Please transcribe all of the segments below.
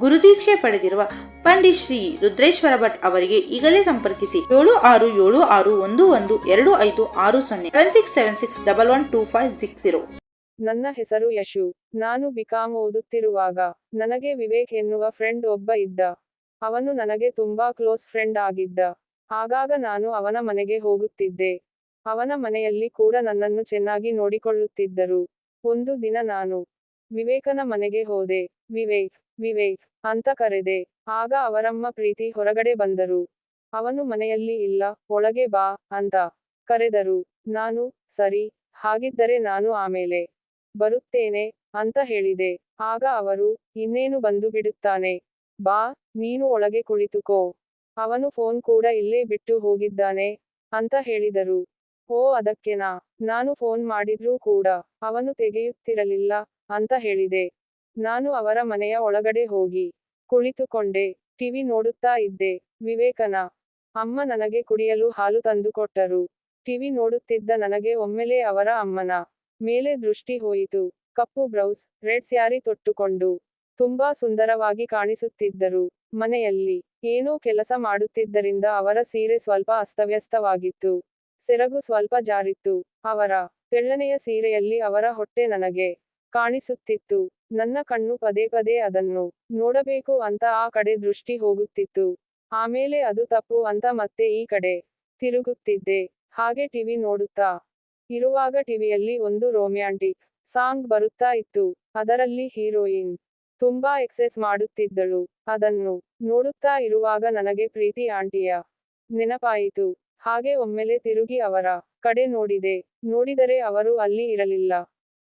ಗುರುದೀಕ್ಷೆ ಪಡೆದಿರುವ ಪಂಡಿತ್ ಶ್ರೀ ರುದ್ರೇಶ್ವರ ಭಟ್ ಅವರಿಗೆ ಈಗಲೇ ಸಂಪರ್ಕಿಸಿ ಏಳು ಆರು ಏಳು ಆರು ಒಂದು ಒಂದು ಎರಡು ಐದು ಆರು ಸೊನ್ನೆ seven six seven six double one two five six zero ನನ್ನ ಹೆಸರು ಯಶು. ನಾನು ಬಿಕಾಂ ಓದುತ್ತಿರುವಾಗ ನನಗೆ ವಿವೇಕ್ ಎನ್ನುವ ಫ್ರೆಂಡ್ ಒಬ್ಬ ಇದ್ದ. ಅವನು ನನಗೆ ತುಂಬಾ ಕ್ಲೋಸ್ ಫ್ರೆಂಡ್ ಆಗಿದ್ದ. ಆಗಾಗ ನಾನು ಅವನ ಮನೆಗೆ ಹೋಗುತ್ತಿದ್ದೆ. ಅವನ ಮನೆಯಲ್ಲಿ ಕೂಡ ನನ್ನನ್ನು ಚೆನ್ನಾಗಿ ನೋಡಿಕೊಳ್ಳುತ್ತಿದ್ದರು. ಒಂದು ದಿನ ನಾನು ವಿವೇಕನ ಮನೆಗೆ ಹೋದೆ. ವಿವೇಕ್ ವಿವೇಕ್, ಅಂತ ಕರೆದೆ. ಆಗ ಅವರಮ್ಮ ಪ್ರೀತಿ ಹೊರಗಡೆ ಬಂದರು. ಅವನು ಮನೆಯಲ್ಲಿ ಇಲ್ಲ, ಒಳಗೆ ಬಾ, ಅಂತ ಕರೆದರು. ನಾನು, ಸರಿ, ಹಾಗಿದ್ದರೆ ನಾನು ಆಮೇಲೆ ಬರುತ್ತೇನೆ, ಅಂತ ಹೇಳಿದೆ. ಆಗ ಅವರು, ಇನ್ನೇನು ಬಂದು ಬಿಡುತ್ತಾನೆ? ಬಾ, ನೀನು ಒಳಗೆ ಕುಳಿತುಕೋ. ಅವನು ಫೋನ್ ಕೂಡ ಇಲ್ಲೇ ಬಿಟ್ಟು ಹೋಗಿದ್ದಾನೆ, ಅಂತ ಹೇಳಿದರು. ಓ ಅದಕ್ಕೆನಾ ನಾನು ಫೋನ್ ಮಾಡಿದ್ರೂ ಕೂಡ ಅವನು ತೆಗೆಯುತ್ತಿರಲಿಲ್ಲ, ಅಂತ ಹೇಳಿದೆ. ನಾನು ಅವರ ಮನೆಯ ಒಳಗಡೆ ಹೋಗಿ ಕುಳಿತುಕೊಂಡೆ, ಟಿವಿ ನೋಡುತ್ತಾ ಇದ್ದೆ, ವಿವೇಕನ ಅಮ್ಮ ನನಗೆ ಕುಡಿಯಲು ಹಾಲು ತಂದುಕೊಟ್ಟರು ಟಿವಿ ನೋಡುತ್ತಿದ್ದ ನನಗೆ ಒಮ್ಮೆಲೆ ಅವರ ಅಮ್ಮನ ಮೇಲೆ ದೃಷ್ಟಿ ಹೋಯಿತು. ಕಪ್ಪು ಬ್ರೌಸ್ ರೆಡ್ ಸ್ಯಾರಿ ತೊಟ್ಟುಕೊಂಡು ತುಂಬಾ ಸುಂದರವಾಗಿ ಕಾಣಿಸುತ್ತಿದ್ದರು. ಮನೆಯಲ್ಲಿ ಏನೋ ಕೆಲಸ ಮಾಡುತ್ತಿದ್ದರಿಂದ ಅವರ ಸೀರೆ ಸ್ವಲ್ಪ ಅಸ್ತವ್ಯಸ್ತವಾಗಿತ್ತು. ಸೆರಗು ಸ್ವಲ್ಪ ಜಾರಿತ್ತು. ಅವರ ತೆಳ್ಳನೆಯ ಸೀರೆಯಲ್ಲಿ ಅವರ ಹೊಟ್ಟೆ ನನಗೆ ಕಾಣಿಸುತ್ತಿತ್ತು. ನನ್ನ ಕಣ್ಣು ಪದೇ ಪದೇ ಅದನ್ನು ನೋಡಬೇಕು ಅಂತ ಆ ಕಡೆ ದೃಷ್ಟಿ ಹೋಗುತ್ತಿತ್ತು. ಆಮೇಲೆ ಅದು ತಪ್ಪು ಅಂತ ಮತ್ತೆ ಈ ಕಡೆ ತಿರುಗುತ್ತಿದ್ದೆ. ಹಾಗೆ ಟಿವಿ ನೋಡುತ್ತಾ ಇರುವಾಗ ಟಿವಿಯಲ್ಲಿ ಒಂದು ರೋಮ್ಯಾಂಟಿಕ್ ಸಾಂಗ್ ಬರುತ್ತಾ ಇತ್ತು. ಅದರಲ್ಲಿ ಹೀರೋಯಿನ್ ತುಂಬಾ ಎಕ್ಸೆಸ್ ಮಾಡುತ್ತಿದ್ದಳು. ಅದನ್ನು ನೋಡುತ್ತಾ ಇರುವಾಗ ನನಗೆ ಪ್ರೀತಿ ಆಂಟಿಯ ನೆನಪಾಯಿತು. ಹಾಗೆ ಒಮ್ಮೆಲೆ ತಿರುಗಿ ಅವರ ಕಡೆ ನೋಡಿದೆ. ನೋಡಿದರೆ ಅವರು ಅಲ್ಲಿ ಇರಲಿಲ್ಲ.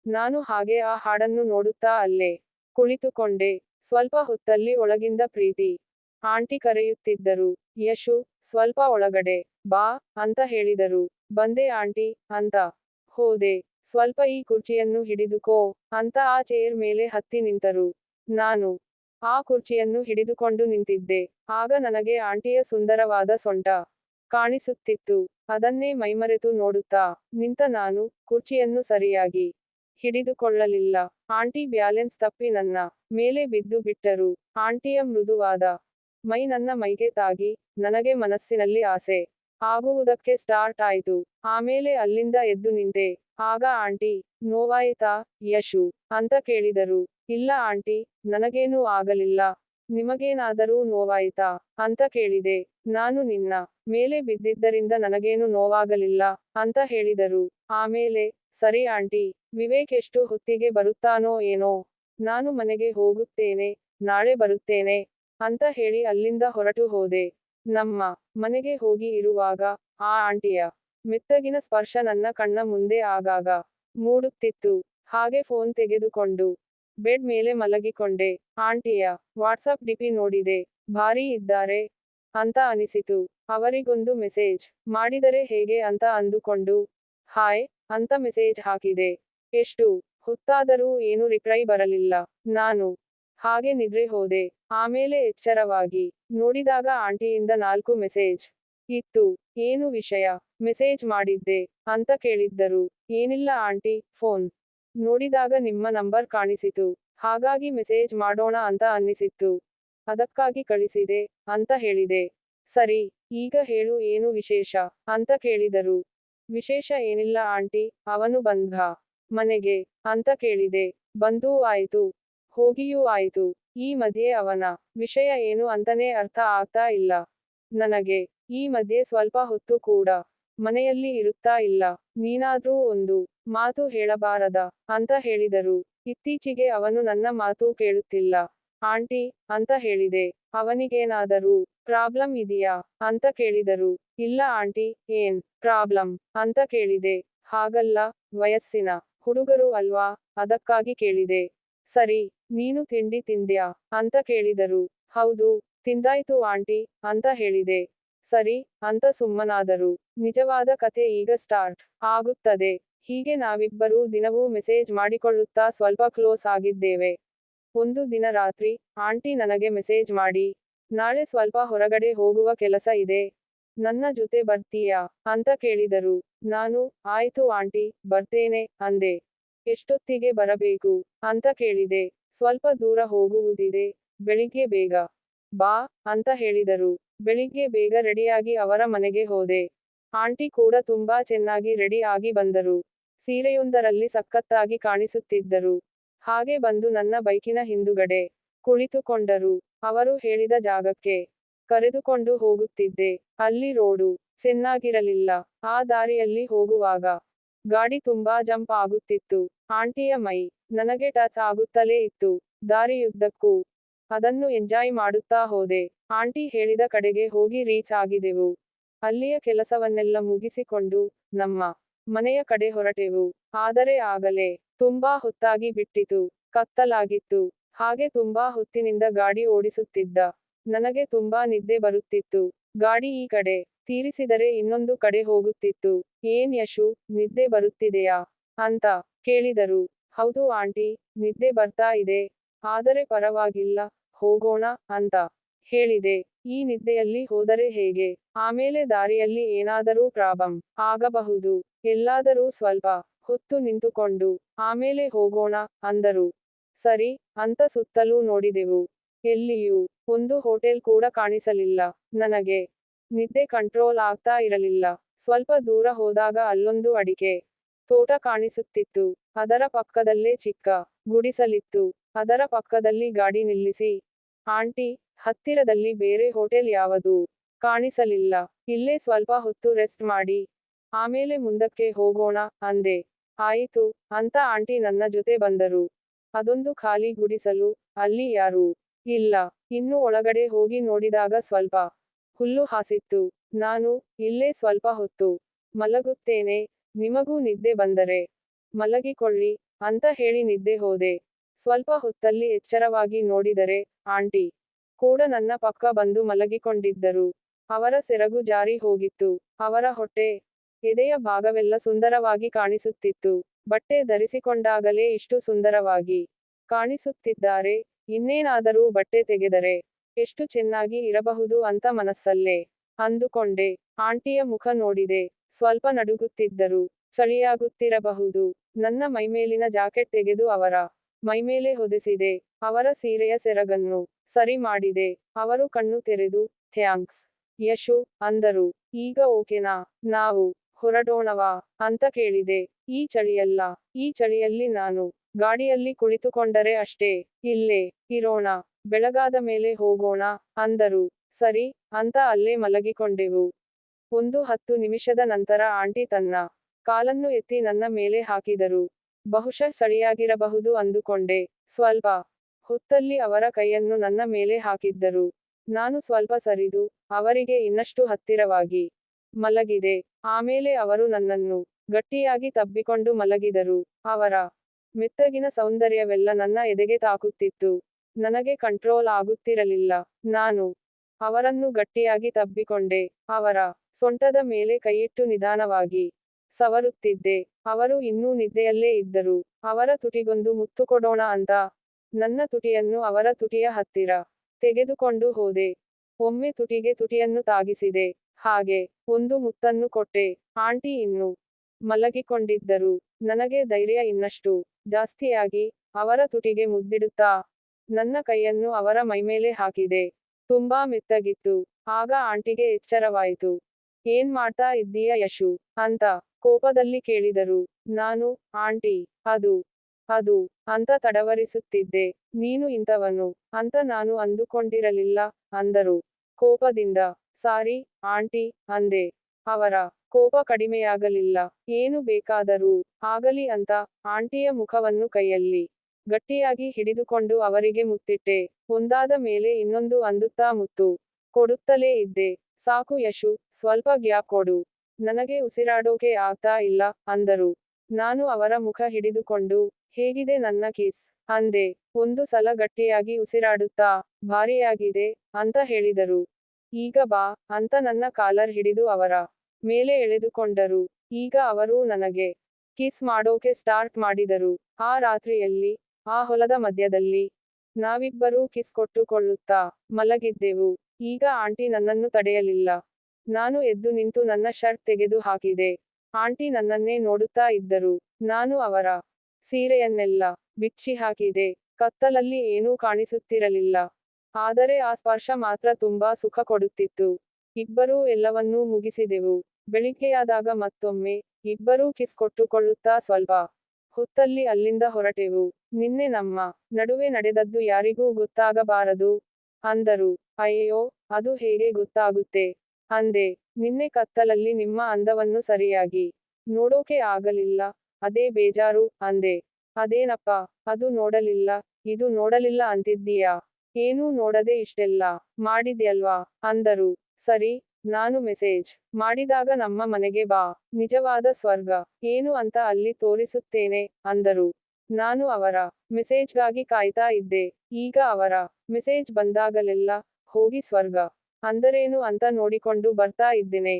ನಾನು ಹಾಗೆ ಆ ಹಾಡನ್ನು ನೋಡುತ್ತಾ ಅಲ್ಲೇ ಕುಳಿತುಕೊಂಡೆ. ಸ್ವಲ್ಪ ಹೊತ್ತಲ್ಲಿ ಒಳಗಿಂದ ಪ್ರೀತಿ. ಆಂಟಿ ಕರೆಯುತ್ತಿದ್ದರು, ಯಶು, ಸ್ವಲ್ಪ ಒಳಗಡೆ ಬಾ ಅಂತ ಹೇಳಿದರು. ಬಂದೆ ಆಂಟಿ ಅಂತ. ಹೋದೆ. ಸ್ವಲ್ಪ ಈ ಕುರ್ಚಿಯನ್ನು ಹಿಡಿದುಕೋ ಅಂತ ಆ ಚೇರ್ ಮೇಲೆ ಹತ್ತಿ ನಿಂತರು. ನಾನು ಆ ಕುರ್ಚಿಯನ್ನು ಹಿಡಿದುಕೊಂಡು ನಿಂತಿದ್ದೆ. ಆಗ ನನಗೆ ಆಂಟಿಯ ಸುಂದರವಾದ ಸೊಂಟ ಕಾಣಿಸುತ್ತಿತ್ತು. ಅದನ್ನೇ ಮೈಮರೆತು ನೋಡುತ್ತಾ ನಿಂತ ನಾನು ಕುರ್ಚಿಯನ್ನು ಸರಿಯಾಗಿ ಹಿಡಿದುಕೊಳ್ಳಲಿಲ್ಲ. ಆಂಟಿ ಬ್ಯಾಲೆನ್ಸ್ ತಪ್ಪಿ ನನ್ನ ಮೇಲೆ ಬಿದ್ದು ಬಿಟ್ಟರು. ಆಂಟಿಯ ಮೃದುವಾದ ಮೈ ನನ್ನ ಮೈಗೆ ತಾಗಿ ನನಗೆ ಮನಸ್ಸಿನಲ್ಲಿ ಆಸೆ ಆಗುವುದಕ್ಕೆ ಸ್ಟಾರ್ಟ್ ಆಯ್ತು. ಆಮೇಲೆ ಅಲ್ಲಿಂದ ಎದ್ದು ನಿಂತೆ. ಆಗ ಆಂಟಿ, ನೋವಾಯಿತಾ ಯಶು ಅಂತ ಕೇಳಿದರು. ಇಲ್ಲ ಆಂಟಿ, ನನಗೇನೂ ಆಗಲಿಲ್ಲ. ನಿಮಗೇನಾದರೂ ನೋವಾಯಿತಾ ಅಂತ ಕೇಳಿದೆ. ನಾನು ನಿನ್ನ ಮೇಲೆ ಬಿದ್ದಿದ್ದರಿಂದ ನನಗೇನು ನೋವಾಗಲಿಲ್ಲ ಅಂತ ಹೇಳಿದರು. ಆಮೇಲೆ ಸರಿ ಆಂಟಿ, ವಿವೇಕ್ ಎಷ್ಟು ಹೊತ್ತಿಗೆ ಬರುತ್ತಾನೋ ಏನೋ, ನಾನು ಮನೆಗೆ ಹೋಗುತ್ತೇನೆ, ನಾಳೆ ಬರುತ್ತೇನೆ, ಅಂತ ಹೇಳಿ ಅಲ್ಲಿಂದ ಹೊರಟು ಹೋದೆ. ನಮ್ಮ ಮನೆಗೆ ಹೋಗಿ ಇರುವಾಗ, ಆ ಆಂಟಿಯ ಮೆತ್ತಗಿನ ಸ್ಪರ್ಶ ನನ್ನ ಕಣ್ಣ ಮುಂದೆ ಆಗಾಗ ಮೂಡುತ್ತಿತ್ತು. ಹಾಗೆ ಫೋನ್ ತೆಗೆದುಕೊಂಡು ಬೆಡ್ ಮೇಲೆ ಮಲಗಿಕೊಂಡೆ. ಆಂಟಿಯ ವಾಟ್ಸಪ್ ಡಿಪಿ ನೋಡಿದೆ. ಭಾರಿ ಇದ್ದಾರೆ, ಅಂತ ಅನಿಸಿತು. ಅವರಿಗೊಂದು ಮೆಸೇಜ್ ಮಾಡಿದರೆ ಹೇಗೆ ಅಂತ ಅಂದುಕೊಂಡು, ಹಾಯ್ ಅಂತ ಮೆಸೇಜ್ ಹಾಕಿದೆ. ಎಷ್ಟು? ಹೊತ್ತಾದರೂ ಏನು ರಿಪ್ಲೈ ಬರಲಿಲ್ಲ. ನಾನು ಹಾಗೆ ನಿದ್ರೆ ಹೋದೆ. ಆಮೇಲೆ ಎಚ್ಚರವಾಗಿ ನೋಡಿದಾಗ ಆಂಟಿಯಿಂದ ನಾಲ್ಕು ಮೆಸೇಜ್ ಇತ್ತು. ಏನು ವಿಷಯ? ಮೆಸೇಜ್ ಮಾಡಿದ್ದೆ ಅಂತ ಕೇಳಿದ್ದರು. ಏನಿಲ್ಲ ಆಂಟಿ, ಫೋನ್ ನೋಡಿದಾಗ ನಿಮ್ಮ ನಂಬರ್ ಕಾಣಿಸಿತು. ಹಾಗಾಗಿ ಮೆಸೇಜ್ ಮಾಡೋಣ ಅಂತ ಅನ್ನಿಸಿತ್ತು. ಅದಕ್ಕಾಗಿ ಕಳಿಸಿದೆ ಅಂತ ಹೇಳಿದೆ. ಸರಿ, ಈಗ ಹೇಳು ಏನು ವಿಶೇಷ? ಅಂತ ಕೇಳಿದರು. ವಿಶೇಷ ಏನಿಲ್ಲ ಆಂಟಿ, ಅವನು ಬಂದ ಮನೆಗೆ, ಅಂತ ಕೇಳಿದೆ. ಬಂದೂ ಆಯ್ತು. ಹೋಗಿಯೂ ಆಯ್ತು. ಈ ಮಧ್ಯೆ ಅವನ ವಿಷಯ ಏನು ಅಂತನೇ ಅರ್ಥ ಆಗ್ತಾ ಇಲ್ಲ. ನನಗೆ, ಈ ಮಧ್ಯೆ ಸ್ವಲ್ಪ ಹೊತ್ತು ಕೂಡ ಮನೆಯಲ್ಲಿ ಇರುತ್ತಾ ಇಲ್ಲ. ನೀನಾದ್ರೂ ಒಂದು ಮಾತು ಹೇಳಬಾರದ, ಅಂತ ಹೇಳಿದರು. ಇತ್ತೀಚೆಗೆ ಅವನು ನನ್ನ ಮಾತು ಕೇಳುತ್ತಿಲ್ಲ. ಆಂಟಿ, ಅಂತ ಹೇಳಿದೆ. ಅವನಿಗೇನಾದರೂ ಪ್ರಾಬ್ಲಮ್ ಇದೆಯಾ, ಅಂತ ಕೇಳಿದರು. ಇಲ್ಲ ಆಂಟಿ, ಏನ್ ಪ್ರಾಬ್ಲಮ್ ಅಂತ ಕೇಳಿದೆ. ಹಾಗಲ್ಲ, ವಯಸ್ಸಿನ ಹುಡುಗರು ಅಲ್ವಾ? ಅದಕ್ಕಾಗಿ ಕೇಳಿದೆ. ಸರಿ, ನೀನು ತಿಂಡಿ ತಿಂದ್ಯಾ? ಅಂತ ಕೇಳಿದರು. ಹೌದು, ತಿಂದಾಯ್ತು ಆಂಟಿ, ಅಂತ ಹೇಳಿದೆ. ಸರಿ, ಅಂತ ಸುಮ್ಮನಾದರು. ನಿಜವಾದ ಕತೆ ಈಗ ಸ್ಟಾರ್ಟ್ ಆಗುತ್ತದೆ. ಹೀಗೆ ನಾವಿಬ್ಬರೂ ದಿನವೂ ಮೆಸೇಜ್ ಮಾಡಿಕೊಳ್ಳುತ್ತಾ ಸ್ವಲ್ಪ ಕ್ಲೋಸ್ ಆಗಿದ್ದೇವೆ. ಒಂದು ದಿನ ರಾತ್ರಿ, ಆಂಟಿ ನನಗೆ ಮೆಸೇಜ್ ಮಾಡಿ, ನಾಳೆ ಸ್ವಲ್ಪ ಹೊರಗಡೆ ಹೋಗುವ ಕೆಲಸ ಇದೆ. ನನ್ನ ಜೊತೆ ಬರ್ತೀಯಾ? ಅಂತ ಕೇಳಿದರು. ನಾನು, ಆಯ್ತು ಆಂಟಿ, ಬರ್ತೇನೆ, ಅಂದೆ. ಎಷ್ಟೊತ್ತಿಗೆ ಬರಬೇಕು? ಅಂತ ಕೇಳಿದೆ. ಸ್ವಲ್ಪ ದೂರ ಹೋಗುವುದಿದೆ. ಬೆಳಿಗ್ಗೆ ಬೇಗ ಬಾ, ಅಂತ ಹೇಳಿದರು. ಬೆಳಿಗ್ಗೆ ಬೇಗ ರೆಡಿಯಾಗಿ ಅವರ ಮನೆಗೆ ಹೋದೆ. ಆಂಟಿ ಕೂಡ ತುಂಬಾ ಚೆನ್ನಾಗಿ ರೆಡಿ ಆಗಿ ಬಂದರು. ಸೀರೆಯೊಂದರಲ್ಲಿ ಸಖತ್ತಾಗಿ ಕಾಣಿಸುತ್ತಿದ್ದರು. ಹಾಗೆ ಬಂದು ನನ್ನ ಬೈಕಿನ ಹಿಂದುಗಡೆ ಕುಳಿತುಕೊಂಡರು. ಅವರು ಹೇಳಿದ ಜಾಗಕ್ಕೆ ಕರೆದುಕೊಂಡು ಹೋಗುತ್ತಿದ್ದೆ. ಅಲ್ಲಿ ರೋಡು ಚೆನ್ನಾಗಿರಲಿಲ್ಲ. ಆ ದಾರಿಯಲ್ಲಿ ಹೋಗುವಾಗ ಗಾಡಿ ತುಂಬಾ ಜಂಪ್ ಆಗುತ್ತಿತ್ತು. ಆಂಟಿಯ ಮೈ ನನಗೆ ಟಚ್ ಆಗುತ್ತಲೇ ಇತ್ತು. ದಾರಿಯುದ್ದಕ್ಕೂ ಅದನ್ನು ಎಂಜಾಯ್ ಮಾಡುತ್ತಾ ಹೋದೆ. ಆಂಟಿ ಹೇಳಿದ ಕಡೆಗೆ ಹೋಗಿ ರೀಚ್ ಆಗಿದೆವು. ಅಲ್ಲಿಯ ಕೆಲಸವನ್ನೆಲ್ಲ ಮುಗಿಸಿಕೊಂಡು ನಮ್ಮ ಮನೆಯ ಕಡೆ ಹೊರಟೆವು. ಆದರೆ ಆಗಲೇ ತುಂಬಾ ಹೊತ್ತಾಗಿ ಬಿಟ್ಟಿತು. ಕತ್ತಲಾಗಿತ್ತು. ಹಾಗೆ ತುಂಬಾ ಹೊತ್ತಿನಿಂದ ಗಾಡಿ ಓಡಿಸುತ್ತಿದ್ದ. ನನಗೆ ತುಂಬಾ ನಿದ್ದೆ ಬರುತ್ತಿತ್ತು. ಗಾಡಿ ಈ ಕಡೆ ತೀರಿಸಿದರೆ ಇನ್ನೊಂದು ಕಡೆ ಹೋಗುತ್ತಿತ್ತು. ಏನ್ ಯಶು, ನಿದ್ದೆ ಬರುತ್ತಿದೆಯಾ? ಅಂತ ಕೇಳಿದರು. ಹೌದು ಆಂಟಿ, ನಿದ್ದೆ ಬರ್ತಾ ಇದೆ. ಆದರೆ ಪರವಾಗಿಲ್ಲ, ಹೋಗೋಣ ಅಂತ ಹೇಳಿದೆ. ಈ ನಿದ್ದೆಯಲ್ಲಿ ಹೋದರೆ ಹೇಗೆ? ಆಮೇಲೆ ದಾರಿಯಲ್ಲಿ ಏನಾದರೂ ಪ್ರಾಬ್ಲಮ್ ಆಗಬಹುದು. ಎಲ್ಲಾದರೂ ಸ್ವಲ್ಪ ಹೊತ್ತು ನಿಂತುಕೊಂಡು ಆಮೇಲೆ ಹೋಗೋಣ ಅಂದರು. ಸರಿ, ಅಂತ ಸುತ್ತಲೂ ನೋಡಿದೆವು. ಎಲ್ಲಿಯೂ ಒಂದು ಹೋಟೆಲ್ ಕೂಡ ಕಾಣಿಸಲಿಲ್ಲ. ನನಗೆ ನಿದ್ದೆ ಕಂಟ್ರೋಲ್ ಆಗ್ತಾ ಇರಲಿಲ್ಲ. ಸ್ವಲ್ಪ ದೂರ ಹೋದಾಗ ಅಲ್ಲೊಂದು ಅಡಿಕೆ ತೋಟ ಕಾಣಿಸುತ್ತಿತ್ತು. ಅದರ ಪಕ್ಕದಲ್ಲೇ ಚಿಕ್ಕ ಗುಡಿಸಲಿತ್ತು. ಅದರ ಪಕ್ಕದಲ್ಲಿ ಗಾಡಿ ನಿಲ್ಲಿಸಿ, ಆಂಟಿ, ಹತ್ತಿರದಲ್ಲಿ ಬೇರೆ ಹೋಟೆಲ್ ಯಾವುದು? ಕಾಣಿಸಲಿಲ್ಲ. ಇಲ್ಲೇ ಸ್ವಲ್ಪ ಹೊತ್ತು ರೆಸ್ಟ್ ಮಾಡಿ, ಆಮೇಲೆ ಮುಂದಕ್ಕೆ ಹೋಗೋಣ, ಅಂದೆ. ಆಯಿತು, ಅಂತ ಆಂಟಿ ನನ್ನ ಜೊತೆ ಬಂದರು. ಅದೊಂದು ಖಾಲಿ ಗುಡಿಸಲು, ಅಲ್ಲಿ ಯಾರೂ ಇಲ್ಲ, ಇನ್ನು ಒಳಗಡೆ ಹೋಗಿ ನೋಡಿದಾಗ ಸ್ವಲ್ಪ ಹುಲ್ಲು ಹಾಸಿತ್ತು. ನಾನು, ಇಲ್ಲೇ ಸ್ವಲ್ಪ ಹೊತ್ತು, ಮಲಗುತ್ತೇನೆ, ನಿಮಗೂ ನಿದ್ದೆ ಬಂದರೆ, ಮಲಗಿಕೊಳ್ಳಿ, ಅಂತ ಹೇಳಿ ನಿದ್ದೆ ಹೋದೆ. ಸ್ವಲ್ಪ ಹೊತ್ತಲ್ಲಿ ಎಚ್ಚರವಾಗಿ ನೋಡಿದರೆ, ಆಂಟಿ, ಕೂಡ ನನ್ನ ಪಕ್ಕ ಬಂದು ಮಲಗಿಕೊಂಡಿದ್ದರು. ಅವರ ಸೆರಗು ಜಾರಿ ಹೋಗಿತ್ತು. ಅವರ ಹೊಟ್ಟೆ ಎದೆಯ ಭಾಗವೆಲ್ಲ ಸುಂದರವಾಗಿ ಕಾಣಿಸುತ್ತಿತ್ತು. ಬಟ್ಟೆ ಧರಿಸಿಕೊಂಡಾಗಲೇ ಇಷ್ಟು ಸುಂದರವಾಗಿ ಕಾಣಿಸುತ್ತಿದ್ದಾರೆ. ಇನ್ನೇನಾದರೂ ಬಟ್ಟೆ ತೆಗೆದರೆ ಎಷ್ಟು ಚೆನ್ನಾಗಿ ಇರಬಹುದು ಅಂತ ಮನಸ್ಸಲ್ಲೇ ಅಂದುಕೊಂಡೆ. ಆಂಟಿಯ ಮುಖ ನೋಡಿದೆ. ಸ್ವಲ್ಪ ನಡುಗುತ್ತಿದ್ದರು ಚಳಿಯಾಗುತ್ತಿರಬಹುದು ನನ್ನ ಮೈಮೇಲಿನ ಜಾಕೆಟ್ ತೆಗೆದು ಅವರ ಮೈಮೇಲೆ ಹೊದಿಸಿದೆ. ಅವರ ಸೀರೆಯ ಸೆರಗನ್ನು ಸರಿ ಮಾಡಿದೆ. ಅವರು ಕಣ್ಣು ತೆರೆದು, ಥ್ಯಾಂಕ್ಸ್, ಯಶು, ಅಂದರು. ಈಗ ಓಕೆನಾ? ನಾವು ಹೊರಡೋಣವಾ? ಅಂತ ಕೇಳಿದೆ. ಈ ಚಳಿಯಲ್ಲ. ಈ ಚಳಿಯಲ್ಲಿ ನಾನು ಗಾಡಿಯಲ್ಲಿ ಕುಳಿತುಕೊಂಡರೆ ಅಷ್ಟೇ, ಇಲ್ಲೇ, ಇರೋಣ, ಬೆಳಗಾದ ಮೇಲೆ ಹೋಗೋಣ, ಅಂದರು. ಸರಿ, ಅಂತ ಅಲ್ಲೇ ಮಲಗಿಕೊಂಡೆವು. ಒಂದು ಹತ್ತು ನಿಮಿಷದ ನಂತರ ಆಂಟಿ ತನ್ನ ಕಾಲನ್ನು ಎತ್ತಿ ನನ್ನ ಮೇಲೆ ಹಾಕಿದರು. ಬಹುಶಃ ಸಳಿಯಾಗಿರಬಹುದು ಅಂದುಕೊಂಡೆ. ಸ್ವಲ್ಪ ಹೊತ್ತಲ್ಲಿ ಅವರ ಕೈಯನ್ನು ನನ್ನ ಮೇಲೆ ಹಾಕಿದ್ದರು. ನಾನು ಸ್ವಲ್ಪ ಸರಿದು, ಅವರಿಗೆ ಇನ್ನಷ್ಟು ಹತ್ತಿರವಾಗಿ ಮಲಗಿದೆ. ಆಮೇಲೆ ಅವರು ನನ್ನನ್ನು ಗಟ್ಟಿಯಾಗಿ ತಬ್ಬಿಕೊಂಡು ಮಲಗಿದರು. ಅವರ ಮೆತ್ತಗಿನ ಸೌಂದರ್ಯವೆಲ್ಲ ನನ್ನ ಎದೆಗೆ ತಾಕುತ್ತಿತ್ತು. ನನಗೆ ಕಂಟ್ರೋಲ್ ಆಗುತ್ತಿರಲಿಲ್ಲ. ನಾನು ಅವರನ್ನು ಗಟ್ಟಿಯಾಗಿ ತಬ್ಬಿಕೊಂಡೆ. ಅವರ ಸೊಂಟದ ಮೇಲೆ ಕೈಯಿಟ್ಟು ನಿಧಾನವಾಗಿ ಸವರುತ್ತಿದ್ದೆ. ಅವರು ಇನ್ನೂ ನಿದ್ದೆಯಲ್ಲೇ ಇದ್ದರು. ಅವರ ತುಟಿಗೊಂದು ಮುತ್ತು ಕೊಡೋಣ ಅಂತ ನನ್ನ ತುಟಿಯನ್ನು ಅವರ ತುಟಿಯ ಹತ್ತಿರ ತೆಗೆದುಕೊಂಡು ಹೋದೆ. ಒಮ್ಮೆ ತುಟಿಗೆ ತುಟಿಯನ್ನು ತಾಗಿಸಿದೆ. ಹಾಗೆ ಒಂದು ಮುತ್ತನ್ನು ಕೊಟ್ಟೆ. ಆಂಟಿ ಇನ್ನು ಮಲಗಿಕೊಂಡಿದ್ದರು. ನನಗೆ ಧೈರ್ಯ ಇನ್ನಷ್ಟು. ಜಾಸ್ತಿಯಾಗಿ ಅವರ ತುಟಿಗೆ ಮುದ್ದಿಡುತ್ತಾ ನನ್ನ ಕೈಯನ್ನು ಅವರ ಮೈಮೇಲೆ ಹಾಕಿದೆ. ತುಂಬಾ ಮೆತ್ತಗಿತ್ತು. ಆಗ ಆಂಟಿಗೆ ಎಚ್ಚರವಾಯಿತು. ಏನ್ ಮಾಡ್ತಾ ಇದ್ದೀಯ ಯಶು? ಅಂತ ಕೋಪದಲ್ಲಿ ಕೇಳಿದರು. ನಾನು, ಆಂಟಿ, ಅದು ಅದು ಅಂತ ತಡವರಿಸುತ್ತಿದ್ದೆ. ನೀನು ಇಂಥವನು ಅಂತ ನಾನು ಅಂದುಕೊಂಡಿರಲಿಲ್ಲ ಅಂದರು. ಕೋಪದಿಂದ, ಸಾರಿ, ಆಂಟಿ, ಅಂದೆ. ಅವರ ಕೋಪ ಕಡಿಮೆಯಾಗಲಿಲ್ಲ. ಏನು ಬೇಕಾದರೂ ಆಗಲಿ ಅಂತ ಆಂಟಿಯ ಮುಖವನ್ನು ಕೈಯಲ್ಲಿ ಗಟ್ಟಿಯಾಗಿ ಹಿಡಿದುಕೊಂಡು ಅವರಿಗೆ ಮುತ್ತಿಟ್ಟೆ. ಒಂದಾದ ಮೇಲೆ ಇನ್ನೊಂದು ಅಂದುತ್ತಾ ಮುತ್ತು. ಕೊಡುತ್ತಲೇ ಇದ್ದೆ. ಸಾಕು ಯಶು, ಸ್ವಲ್ಪ ಗ್ಯಾಪ್ ಕೊಡು. ನನಗೆ ಉಸಿರಾಡೋಕೆ ಆಗ್ತಾ ಇಲ್ಲ ಅಂದರು. ನಾನು ಅವರ ಮುಖ ಹಿಡಿದುಕೊಂಡು ಹೇಗಿದೆ ನನ್ನ ಕಿಸ್? ಅಂದೆ. ಒಂದು ಸಲ ಗಟ್ಟಿಯಾಗಿ ಉಸಿರಾಡುತ್ತಾ ಭಾರಿಯಾಗಿದೆ ಅಂತ ಹೇಳಿದರು. ಈಗ ಬಾ ಅಂತ ನನ್ನ ಕಾಲರ್ ಹಿಡಿದು ಅವರ ಮೇಲೆ ಎಳೆದುಕೊಂಡರು. ಈಗ ಅವರು ನನಗೆ ಕಿಸ್ ಮಾಡೋಕೆ ಸ್ಟಾರ್ಟ್ ಮಾಡಿದರು. ಆ ರಾತ್ರಿಯಲ್ಲಿ, ಆ ಹೊಲದ ಮಧ್ಯದಲ್ಲಿ ನಾವಿಬ್ಬರೂ ಕಿಸ್ ಕೊಟ್ಟುಕೊಳ್ಳುತ್ತಾ ಮಲಗಿದ್ದೆವು. ಈಗ ಆಂಟಿ ನನ್ನನ್ನು ತಡೆಯಲಿಲ್ಲ. ನಾನು ಎದ್ದು ನಿಂತು ನನ್ನ ಶರ್ಟ್ ತೆಗೆದು ಹಾಕಿದೆ. ಆಂಟಿ ನನ್ನನ್ನೇ ನೋಡುತ್ತಾ ಇದ್ದರು. ನಾನು ಅವರ ಸೀರೆಯನ್ನೆಲ್ಲ ಬಿಚ್ಚಿ ಹಾಕಿದೆ. ಕತ್ತಲಲ್ಲಿ ಏನೂ ಕಾಣಿಸುತ್ತಿರಲಿಲ್ಲ. ಆದರೆ ಆ ಸ್ಪರ್ಶ ಮಾತ್ರ ತುಂಬಾ ಸುಖ ಕೊಡುತ್ತಿತ್ತು. ಇಬ್ಬರೂ ಎಲ್ಲವನ್ನೂ ಮುಗಿಸಿದೆವು. ಬೆಳಿಗ್ಗೆಯಾದಾಗ ಮತ್ತೊಮ್ಮೆ ಇಬ್ಬರೂ ಕಿಸ್ ಕೊಟ್ಟುಕೊಳ್ಳುತ್ತಾ ಸ್ವಲ್ಪ ಹೊತ್ತಲ್ಲಿ ಅಲ್ಲಿಂದ ಹೊರಟೆವು. ನಿನ್ನೆ ನಮ್ಮ ನಡುವೆ ನಡೆದದ್ದು ಯಾರಿಗೂ ಗೊತ್ತಾಗಬಾರದು ಅಂದರು. ಅಯ್ಯೋ, ಅದು ಹೇಗೆ ಗೊತ್ತಾಗುತ್ತೆ? ಅಂದೆ, ನಿನ್ನೆ ಕತ್ತಲಲ್ಲಿ ನಿಮ್ಮ ಅಂದವನ್ನು ಸರಿಯಾಗಿ ನೋಡೋಕೆ ಆಗಲಿಲ್ಲ. ಅದೇ ಬೇಜಾರು, ಅಂದೆ. ಅದೇನಪ್ಪ, ಅದು ನೋಡಲಿಲ್ಲ, ಇದು ನೋಡಲಿಲ್ಲ ಅಂತಿದ್ದೀಯಾ? ಏನೂ ನೋಡದೆ ಇಷ್ಟೆಲ್ಲ ಮಾಡಿದ್ಯಲ್ವಾ? ಅಂದರು. ಸರಿ, ನಾನು ಮೆಸೇಜ್ ಮಾಡಿದಾಗ ನಮ್ಮ ಮನೆಗೆ ಬಾ, ನಿಜವಾದ ಸ್ವರ್ಗ, ಏನು ಅಂತ ಅಲ್ಲಿ ತೋರಿಸುತ್ತೇನೆ, ಅಂದರು. ನಾನು ಅವರ ಮೆಸೇಜ್ಗಾಗಿ ಕಾಯ್ತಾ ಇದ್ದೆ. ಈಗ ಅವರ ಮೆಸೇಜ್ ಬಂದಾಗಲೆಲ್ಲ ಹೋಗಿ ಸ್ವರ್ಗ, ಅಂದರೇನು ಅಂತ ನೋಡಿಕೊಂಡು ಬರ್ತಾ ಇದ್ದೇನೆ.